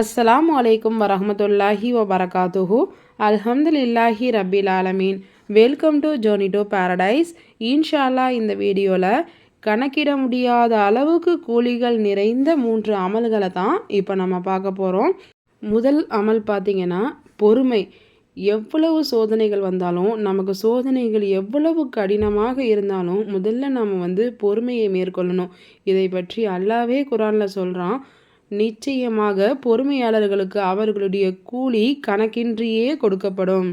அஸ்லாம் வலைக்கும் வரமத்துல்லாஹி வபரகாத்துஹு. அல்ஹம்துலில்லாஹி ரபில் ஆலமீன். Welcome to journey to paradise இன்ஷால்லா இந்த வீடியோவில் கணக்கிட முடியாத அளவுக்கு கூலிகள் நிறைந்த மூன்று அமல்களை தான் இப்போ நம்ம பார்க்க போகிறோம் முதல் அமல் பார்த்திங்கன்னா பொறுமை. எவ்வளவு சோதனைகள் வந்தாலும் நமக்கு சோதனைகள் எவ்வளவு கடினமாக இருந்தாலும் முதல்ல நம்ம வந்து பொறுமையை மேற்கொள்ளணும். இதை பற்றி அல்லாவே குரானில் சொல்கிறான் நிச்சயமாக பொறுமையாளர்களுக்கு அவர்களுடைய கூலி கணக்கின்றியே கொடுக்கப்படும்.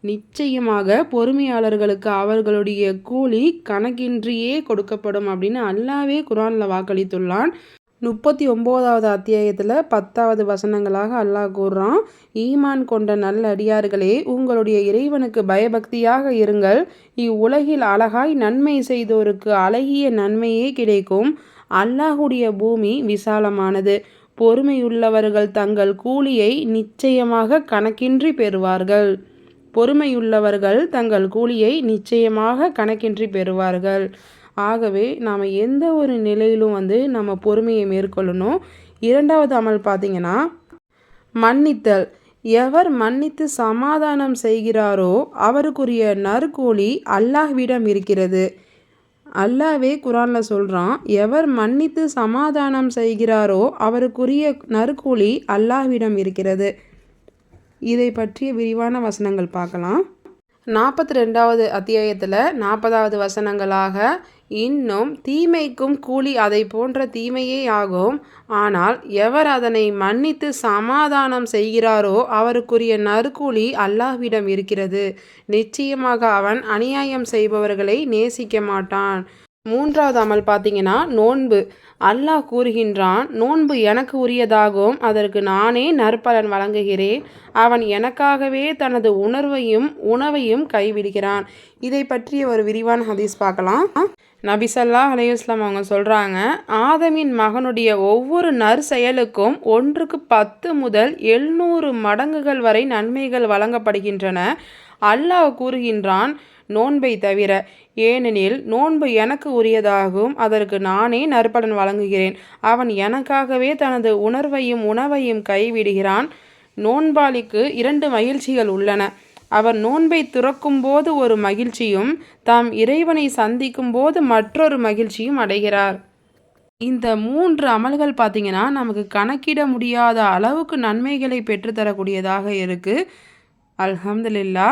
நிச்சயமாக பொறுமையாளர்களுக்கு அவர்களுடைய கூலி கணக்கின்றியே கொடுக்கப்படும் அப்படின்னு அல்லாவே குரானில் வாக்களித்துள்ளான். முப்பத்தி ஒம்போதாவது அத்தியாயத்தில் பத்தாவது வசனங்களாக அல்லாஹ் கூறுறான் ஈமான் கொண்ட நல்ல அடியார்களே உங்களுடைய இறைவனுக்கு பயபக்தியாக இருங்கள். இவ்வுலகில் அழகாய் நன்மை செய்தோருக்கு அழகிய நன்மையே கிடைக்கும். அல்லாஹுடைய பூமி விசாலமானது. பொறுமையுள்ளவர்கள் தங்கள் கூலியை நிச்சயமாக கணக்கின்றி பெறுவார்கள். பொறுமையுள்ளவர்கள் தங்கள் கூலியை நிச்சயமாக கணக்கின்றி பெறுவார்கள். ஆகவே நாம் எந்த ஒரு நிலையிலும் வந்து நம்ம பொறுமையை மேற்கொள்ளணும். இரண்டாவது அமல் பார்த்திங்கன்னா மன்னித்தல். எவர் மன்னித்து சமாதானம் செய்கிறாரோ அவருக்குரிய நற்கூலி அல்லாஹ்விடம் இருக்கிறது. அல்லாவே குரானில் சொல்கிறான் எவர் மன்னித்து சமாதானம் செய்கிறாரோ அவருக்குரிய நறுக்கூலி அல்லாஹ்விடம் இருக்கிறது. இதை பற்றிய விரிவான வசனங்கள் பார்க்கலாம். நாற்பத்தி ரெண்டாவது அத்தியாயத்தில் நாற்பதாவது வசனங்களாக இன்னும் தீமைக்கும் கூலி அதை போன்ற தீமையே ஆகும். ஆனால் எவர் அதனை மன்னித்து சமாதானம் செய்கிறாரோ அவருக்குரிய நற்கூலி அல்லாஹ்விடம் இருக்கிறது. நிச்சயமாக அவன் அநியாயம் செய்பவர்களை நேசிக்க மாட்டான். மூன்றாவது அமல் பார்த்தீங்கன்னா நோன்பு. அல்லாஹ் கூறுகின்றான் நோன்பு எனக்கு உரியதாகும் அதற்கு நானே நற்பலன் வழங்குகிறேன். அவன் எனக்காகவே தனது உணர்வையும் உணவையும் கைவிடுகிறான். இதை பற்றிய ஒரு விரிவான ஹதீஸ் பார்க்கலாம். நபிசல்லா அலையுஸ்லாம் அவங்க சொல்கிறாங்க ஆதமின் மகனுடைய ஒவ்வொரு நற்செயலுக்கும் ஒன்றுக்கு பத்து முதல் எழுநூறு மடங்குகள் வரை நன்மைகள் வழங்கப்படுகின்றன. அல்லாஹ் கூறுகின்றான் நோன்பை தவிர ஏனெனில் நோன்பு எனக்கு உரியதாகும் அதற்கு நானே நற்பலன் வழங்குகிறேன். அவன் எனக்காகவே தனது உணர்வையும் உணவையும் கைவிடுகிறான். நோன்பாளிக்கு இரண்டு மகிழ்ச்சிகள் உள்ளன. அவர் நோன்பை துறக்கும் போது ஒரு மகிழ்ச்சியும் தாம் இறைவனை சந்திக்கும் போது மற்றொரு மகிழ்ச்சியும் அடைகிறார். இந்த மூன்று அமல்கள் பார்த்திங்கன்னா நமக்கு கணக்கிட முடியாத அளவுக்கு நன்மைகளை பெற்றுத்தரக்கூடியதாக இருக்குது அல்ஹம்துலில்லா.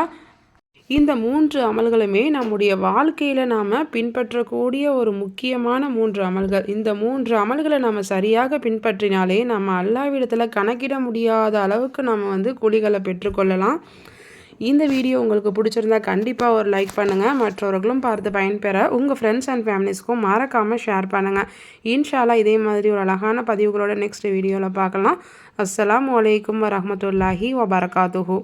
இந்த மூன்று அமல்களுமே நம்முடைய வாழ்க்கையில் நாம் பின்பற்றக்கூடிய ஒரு முக்கியமான மூன்று அமல்கள். இந்த மூன்று அமல்களை நம்ம சரியாக பின்பற்றினாலே நம்ம அல்லாவிடத்தில் கணக்கிட முடியாத அளவுக்கு நம்ம வந்து குழிகளை பெற்றுக்கொள்ளலாம். இந்த வீடியோ உங்களுக்கு பிடிச்சிருந்தா கண்டிப்பாக ஒரு லைக் பண்ணுங்கள் மற்றவர்களும் பார்த்து பயன்பெற உங்கள் ஃப்ரெண்ட்ஸ் அண்ட் ஃபேமிலிஸ்க்கும் மறக்காமல் ஷேர் பண்ணுங்கள் இன்ஷாலா இதே மாதிரி ஒரு அழகான பதிவுகளோட நெக்ஸ்ட் வீடியோவில் பார்க்கலாம். அஸ்லாம் வலைக்கம் வரமத்துல்லாஹி வபரகாத்துஹூ.